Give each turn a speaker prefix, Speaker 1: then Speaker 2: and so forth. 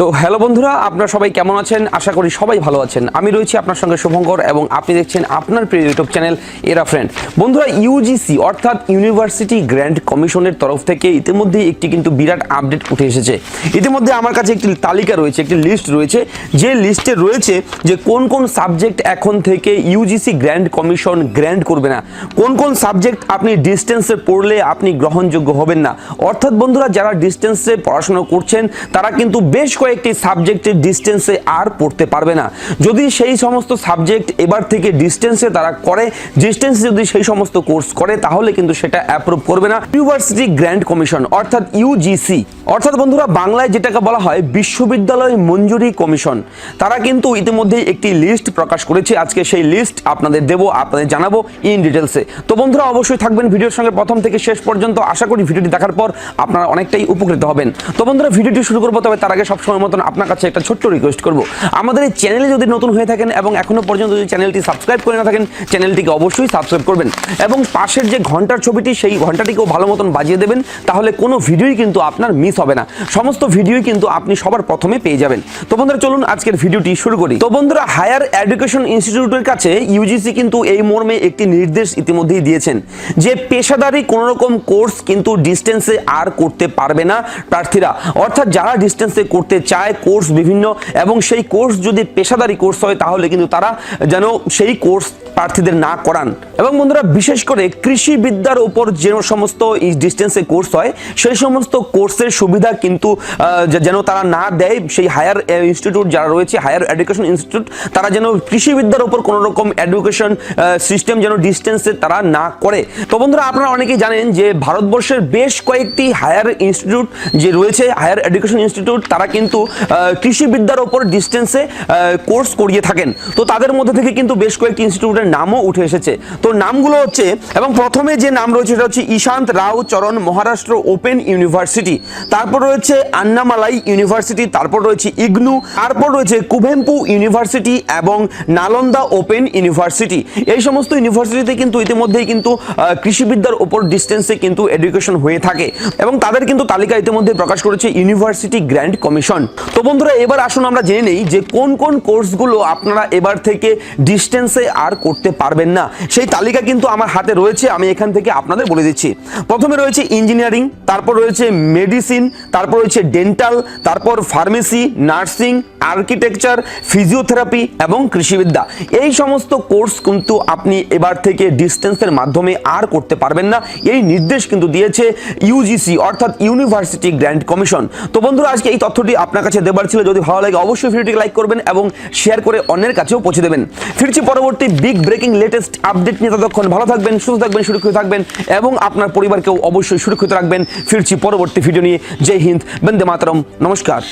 Speaker 1: তো হ্যালো বন্ধুরা, আপনারা সবাই কেমন আছেন? আশা করি সবাই ভালো আছেন। আমি রয়েছি আপনার সঙ্গে শুভঙ্কর এবং আপনি দেখছেন আপনার প্রিয় ইউটিউব চ্যানেল এরা ফ্রেন্ড। বন্ধুরা, ইউজিসি অর্থাৎ ইউনিভার্সিটি গ্র্যান্ড কমিশনের তরফ থেকে ইতিমধ্যে একটি কিন্তু বিরাট আপডেট উঠে এসেছে। ইতিমধ্যে আমার কাছে একটি তালিকা রয়েছে, একটি লিস্ট রয়েছে। যে লিস্টে রয়েছে যে কোন কোন সাবজেক্ট এখন থেকে ইউজিসি গ্র্যান্ড কমিশন গ্র্যান্ড করবে না। কোন কোন সাবজেক্ট আপনি ডিস্টেন্সে পড়লে আপনি গ্রহণযোগ্য হবেন না। অর্থাৎ বন্ধুরা, যারা ডিস্টেন্সে পড়াশোনা করছেন, তারা কিন্তু বেশ কয়েকটি সাবজেক্টের ডিস্টেন্সে আর পড়তে পারবে না। যদি সেই সমস্ত সাবজেক্ট এবার থেকে ডিস্টেন্সে তারা করে ডিস্টেন্সে যদি সেই সমস্ত কোর্স করে, তাহলে কিন্তু সেটা অ্যাপ্রুভ করবে না। ইউনিভার্সিটি গ্র্যান্ড কমিশন অর্থাৎ ইউজিসি অর্থাৎ বন্ধুরা, বাংলায় যেটাকে বলা হয় বিশ্ববিদ্যালয় মঞ্জুরি কমিশন, তারা কিন্তু ইতিমধ্যে একটি লিস্ট প্রকাশ করেছে। আজকে সেই লিস্ট আপনাদের দেবো, আপনাদের জানাব ইন ডিটেলসে তো বন্ধুরা, অবশ্যই থাকবেন ভিডিওর সঙ্গে প্রথম থেকে শেষ পর্যন্ত। আশা করি ভিডিওটি দেখার পর আপনারা অনেকটাই উপকৃত হবেন। তো বন্ধুরা, ভিডিওটি শুরু করব, তবে তার আগে সবসময় মতন আপনার কাছে একটা ছোট্ট রিকোয়েস্ট করব। আমাদের এই চ্যানেলে যদি নতুন হয়ে থাকেন এবং এখনও পর্যন্ত যদি চ্যানেলটি সাবস্ক্রাইব করে না থাকেন, চ্যানেলটিকে অবশ্যই সাবস্ক্রাইব করবেন এবং পাশের যে ঘণ্টার ছবিটি, সেই ঘন্টাটিকেও ভালো মতন বাজিয়ে দেবেন। তাহলে কোনো ভিডিওই কিন্তু আপনার মিস হবে না। সমস্ত ভিডিওই কিন্তু আপনি সবার প্রথমে পেয়ে যাবেন। তো বন্ধুরা, চলুন আজকের ভিডিওটি শুরু করি। তো বন্ধুরা, হায়ার এডুকেশন ইনস্টিটিউটের কাছে ইউজিসি কিন্তু এই মর্মে একটি নির্দেশ ইতিমধ্যেই দিয়েছেন যে পেশাদারি কোনো রকম কোর্স কিন্তু ডিস্টেন্সে আর করতে পারবে না প্রার্থীরা। অর্থাৎ যারা ডিস্টেন্সে করতে চায় কোর্স বিভিন্ন এবং সেই কোর্স যদি পেশাদারি কোর্স হয়, তাহলে কিন্তু তারা যেন সেই কোর্স প্রার্থীদের না করান। এবং বন্ধুরা বিশেষ করে কৃষি বিদ্যার উপর যে সমস্ত ডিস্টেন্সে কোর্স হয় সেই সমস্ত কোর্সের সুবিধা কিন্তু যেন তারা না দেয় সেই হায়ার ইনস্টিটিউট যারা রয়েছে হায়ার এডুকেশন ইনস্টিটিউট তারা যেন কৃষি বিদ্যার উপর কোনো রকম এডুকেশন সিস্টেম যেন ডিস্টেন্সে তারা না করে। তো বন্ধুরা আপনারা অনেকেই জানেন যে ভারতবর্ষের বেশ কয়েকটি হায়ার ইনস্টিটিউট যে রয়েছে হায়ার এডুকেশন ইনস্টিটিউট তারা কিন্তু আহ, কৃষি বিদ্যার উপর ডিস্টেন্সে কোর্স করিয়ে থাকেন। তো তাদের মধ্যে থেকে কিন্তু বেশ কয়েকটি ইনস্টিটিউটের নামও উঠে এসেছে। তো নামগুলো হচ্ছে, এবং প্রথমে যে নাম রয়েছে সেটা হচ্ছে ঈশান্ত রাও চরণ মহারাষ্ট্র ওপেন ইউনিভার্সিটি। তারপর রয়েছে আন্নামালাই ইউনিভার্সিটি, তারপর রয়েছে ইগনু, তারপর রয়েছে কুভেম্পু ইউনিভার্সিটি এবং নালন্দা ওপেন ইউনিভার্সিটি। এই সমস্ত ইউনিভার্সিটিতে কিন্তু ইতিমধ্যেই কিন্তু কৃষিবিদ্যার ওপর ডিস্টেন্সে কিন্তু এডুকেশন হয়ে থাকে এবং তাদের কিন্তু তালিকা ইতিমধ্যে প্রকাশ করেছে ইউনিভার্সিটি গ্র্যান্ড কমিশন। তো বন্ধুরা, এবার আসুন আমরা জেনে নেই যে কোন কোন কোর্সগুলো আপনারা এবার থেকে ডিস্টেন্সে আর করতে পারবেন না। সেই তালিকা কিন্তু আমার হাতে রয়েছে, আমি এখান থেকে আপনাদের বলে দিচ্ছি। প্রথমে রয়েছে ইঞ্জিনিয়ারিং, তারপর রয়েছে মেডিসিন, তারপর রয়েছে ডেন্টাল, তারপর ফার্মেসি, নার্সিং, আর্কিটেকচার, ফিজিওথেরাপি এবং কৃষিবিদ্যা। এই সমস্ত কোর্স কিন্তু আপনি এবার থেকে ডিস্টেন্সের মাধ্যমে আর করতে পারবেন না। এই নির্দেশ কিন্তু দিয়েছে ইউজিসি অর্থাৎ ইউনিভার্সিটি গ্র্যান্ড কমিশন তো বন্ধুরা, আজকে এই তথ্যটি আপনার কাছে দেবার ছিল। যদি ভালো লাগে, অবশ্যই ভিডিওটিকে লাইক করবেন এবং শেয়ার করে অন্যের কাছেও পৌঁছে দেবেন। ফিরছি পরবর্তী বিগ ব্রেকিং লেটেস্ট আপডেট নিয়ে ততক্ষণ ভালো থাকবেন, সুস্থ থাকবেন, সুরক্ষিত থাকবেন এবং আপনার পরিবারকেও অবশ্যই সুরক্ষিত রাখবেন। ফিরছি পরবর্তী ভিডিও নিয়ে। জয় হিন্দ, বন্দে মাতরম। নমস্কার।